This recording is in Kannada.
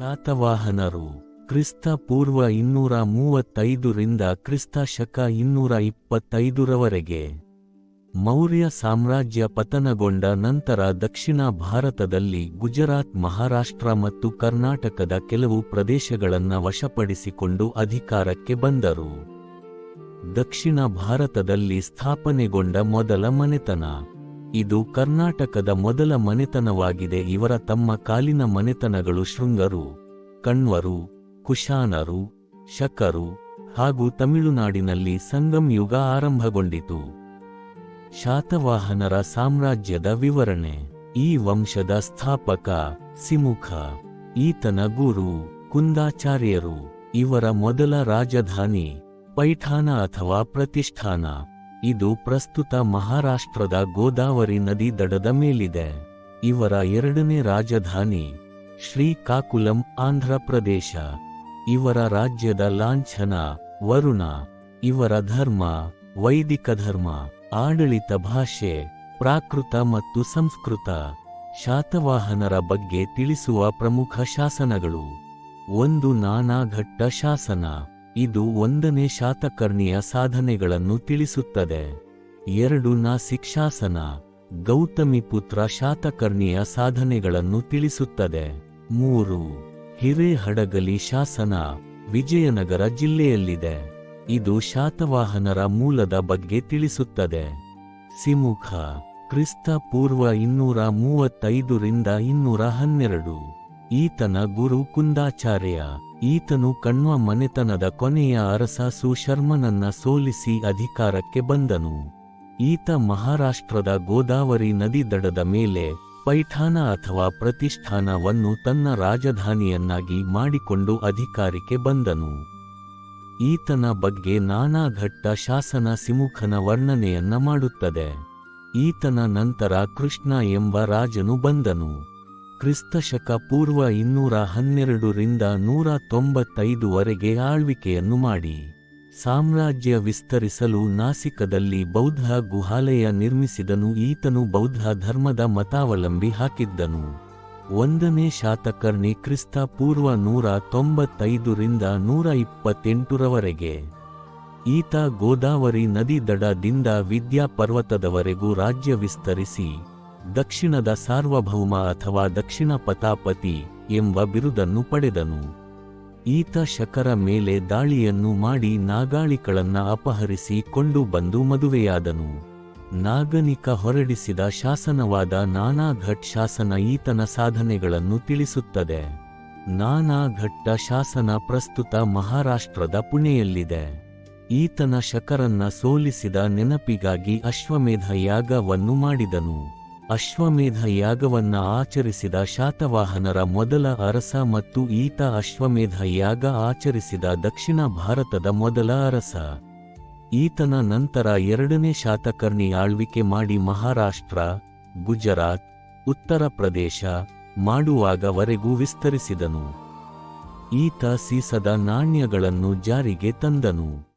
ಶಾತವಾಹನರು ಕ್ರಿಸ್ತ ಪೂರ್ವ ಇನ್ನೂರ ಮೂವತ್ತೈದರಿಂದ ಕ್ರಿಸ್ತ ಶಕ ಇನ್ನೂರ ಇಪ್ಪತ್ತೈದರವರೆಗೆ. ಮೌರ್ಯ ಸಾಮ್ರಾಜ್ಯ ಪತನಗೊಂಡ ನಂತರ ದಕ್ಷಿಣ ಭಾರತದಲ್ಲಿ ಗುಜರಾತ್ ಮಹಾರಾಷ್ಟ್ರ ಮತ್ತು ಕರ್ನಾಟಕದ ಕೆಲವು ಪ್ರದೇಶಗಳನ್ನು ವಶಪಡಿಸಿಕೊಂಡು ಅಧಿಕಾರಕ್ಕೆ ಬಂದರು. ದಕ್ಷಿಣ ಭಾರತದಲ್ಲಿ ಸ್ಥಾಪನೆಗೊಂಡ ಮೊದಲ ಮನೆತನ. ಇದು ಕರ್ನಾಟಕದ ಮೊದಲ ಮನೆತನವಾಗಿದೆ. ಇವರ ತಮ್ಮ ಕಾಲಿನ ಮನೆತನಗಳು ಶೃಂಗರು, ಕಣ್ವರು, ಕುಶಾನರು, ಶಕರು ಹಾಗೂ ತಮಿಳುನಾಡಿನಲ್ಲಿ ಸಂಗಮ್ ಯುಗ ಆರಂಭಗೊಂಡಿತು. ಶಾತವಾಹನರ ಸಾಮ್ರಾಜ್ಯದ ವಿವರಣೆ. ಈ ವಂಶದ ಸ್ಥಾಪಕ, ಸಿಮುಖ, ಈತನ ಗುರು, ಕುಂದಾಚಾರ್ಯರು, ಇವರ ಮೊದಲ ರಾಜಧಾನಿ ಪೈಠಾನ ಅಥವಾ ಪ್ರತಿಷ್ಠಾನ. ಇದು ಪ್ರಸ್ತುತ ಮಹಾರಾಷ್ಟ್ರದ ಗೋದಾವರಿ ನದಿ ದಡದ ಮೇಲಿದೆ. ಇವರ ಎರಡನೇ ರಾಜಧಾನಿ ಶ್ರೀಕಾಕುಲಂ, ಆಂಧ್ರ ಪ್ರದೇಶ. ಇವರ ರಾಜ್ಯದ ಲಾಂಛನ ವರುಣ. ಇವರ ಧರ್ಮ ವೈದಿಕ ಧರ್ಮ, ಆಡಳಿತ ಭಾಷೆ, ಪ್ರಾಕೃತ ಮತ್ತು ಸಂಸ್ಕೃತ. ಶಾತವಾಹನರ ಬಗ್ಗೆ ತಿಳಿಸುವ ಪ್ರಮುಖ ಶಾಸನಗಳು. ಒಂದು ನಾನಾಘಟ್ಟ ಶಾಸನ. ಇದು ಒಂದನೇ ಶಾತಕರ್ಣಿಯ ಸಾಧನೆಗಳನ್ನು ತಿಳಿಸುತ್ತದೆ. ಎರಡು ನ ಶಿಕ್ಷಾಸನ, ಗೌತಮಿ ಪುತ್ರ ಶಾತಕರ್ಣಿಯ ಸಾಧನೆಗಳನ್ನು ತಿಳಿಸುತ್ತದೆ. ಮೂರು, ಹಿರೇಹಡಗಲಿ ಶಾಸನ, ವಿಜಯನಗರ ಜಿಲ್ಲೆಯಲ್ಲಿದೆ. ಇದು ಶಾತವಾಹನರ ಮೂಲದ ಬಗ್ಗೆ ತಿಳಿಸುತ್ತದೆ. ಸಿಮುಖ, ಕ್ರಿಸ್ತ ಪೂರ್ವ ಇನ್ನೂರ ಮೂವತ್ತೈದರಿಂದ ಇನ್ನೂರ ಹನ್ನೆರಡು. ಈತನ ಗುರು ಕುಂದಾಚಾರ್ಯ. ಈತನು ಕಣ್ವ ಮನೆತನದ ಕೊನೆಯ ಅರಸ ಸುಶರ್ಮನನ್ನ ಸೋಲಿಸಿ ಅಧಿಕಾರಕ್ಕೆ ಬಂದನು. ಈತ ಮಹಾರಾಷ್ಟ್ರದ ಗೋದಾವರಿ ನದಿ ದಡದ ಮೇಲೆ ಪೈಠಾನ ಅಥವಾ ಪ್ರತಿಷ್ಠಾನವನ್ನು ತನ್ನ ರಾಜಧಾನಿಯನ್ನಾಗಿ ಮಾಡಿಕೊಂಡು ಅಧಿಕಾರಕ್ಕೆ ಬಂದನು. ಈತನ ಬಗ್ಗೆ ನಾನಾ ಘಟ್ಟ ಶಾಸನ ಸಿಮುಖನ ವರ್ಣನೆಯನ್ನ ಮಾಡುತ್ತದೆ. ಈತನ ನಂತರ ಕೃಷ್ಣ ಎಂಬ ರಾಜನು ಬಂದನು. ಕ್ರಿಸ್ತಶಕ ಪೂರ್ವ ಇನ್ನೂರ ಹನ್ನೆರಡರಿಂದ ನೂರ ತೊಂಬತ್ತೈದುವರೆಗೆ ಆಳ್ವಿಕೆಯನ್ನು ಮಾಡಿ. ಸಾಮ್ರಾಜ್ಯ ವಿಸ್ತರಿಸಲು ನಾಸಿಕದಲ್ಲಿ ಬೌದ್ಧ ಗುಹಾಲಯ ನಿರ್ಮಿಸಿದನು. ಈತನು ಬೌದ್ಧ ಧರ್ಮದ ಮತಾವಲಂಬಿ ಹಾಕಿದ್ದನು. ಒಂದನೇ ಶಾತಕರ್ಣಿ ಕ್ರಿಸ್ತ ಪೂರ್ವ ನೂರ ತೊಂಬತ್ತೈದರಿಂದ ನೂರ ಇಪ್ಪತ್ತೆಂಟರವರೆಗೆ ಈತ ಗೋದಾವರಿ ನದಿ ದಡದಿಂದ ವಿದ್ಯಾಪರ್ವತದವರೆಗೂ ರಾಜ್ಯ ವಿಸ್ತರಿಸಿ. ದಕ್ಷಿಣದ ಸಾರ್ವಭೌಮ ಅಥವಾ ದಕ್ಷಿಣ ಪತಾಪತಿ ಎಂಬ ಬಿರುದನ್ನು ಪಡೆದನು. ಈತ ಶಕರ ಮೇಲೆ ದಾಳಿಯನ್ನು ಮಾಡಿ ನಾಗಾಳಿಕಳನ್ನ ಅಪಹರಿಸಿ ಕೊಂಡು ಬಂದು ಮದುವೆಯಾದನು. ನಾಗನಿಕ ಹೊರಡಿಸಿದ ಶಾಸನವಾದ ನಾನಾಘಟ್ ಶಾಸನ ಈತನ ಸಾಧನೆಗಳನ್ನು ತಿಳಿಸುತ್ತದೆ. ನಾನಾಘಟ್ಟ ಶಾಸನ ಪ್ರಸ್ತುತ ಮಹಾರಾಷ್ಟ್ರದ ಪುಣೆಯಲ್ಲಿದೆ. ಈತನ ಶಕರನ್ನ ಸೋಲಿಸಿದ ನೆನಪಿಗಾಗಿ ಅಶ್ವಮೇಧ ಯಾಗವನ್ನು ಮಾಡಿದನು. ಅಶ್ವಮೇಧ ಯಾಗವನ್ನ ಆಚರಿಸಿದ ಶಾತವಾಹನರ ಮೊದಲ ಅರಸ ಮತ್ತು ಈತ ಅಶ್ವಮೇಧ ಯಾಗ ಆಚರಿಸಿದ ದಕ್ಷಿಣ ಭಾರತದ ಮೊದಲ ಅರಸ. ಈತನ ನಂತರ ಎರಡನೇ ಶಾತಕರ್ಣಿ ಆಳ್ವಿಕೆ ಮಾಡಿ ಮಹಾರಾಷ್ಟ್ರ, ಗುಜರಾತ್, ಉತ್ತರ ಪ್ರದೇಶ, ಮಾಡುವಾಗವರೆಗೂ ವಿಸ್ತರಿಸಿದನು. ಈತ ಸೀಸದ ನಾಣ್ಯಗಳನ್ನು ಜಾರಿಗೆ ತಂದನು.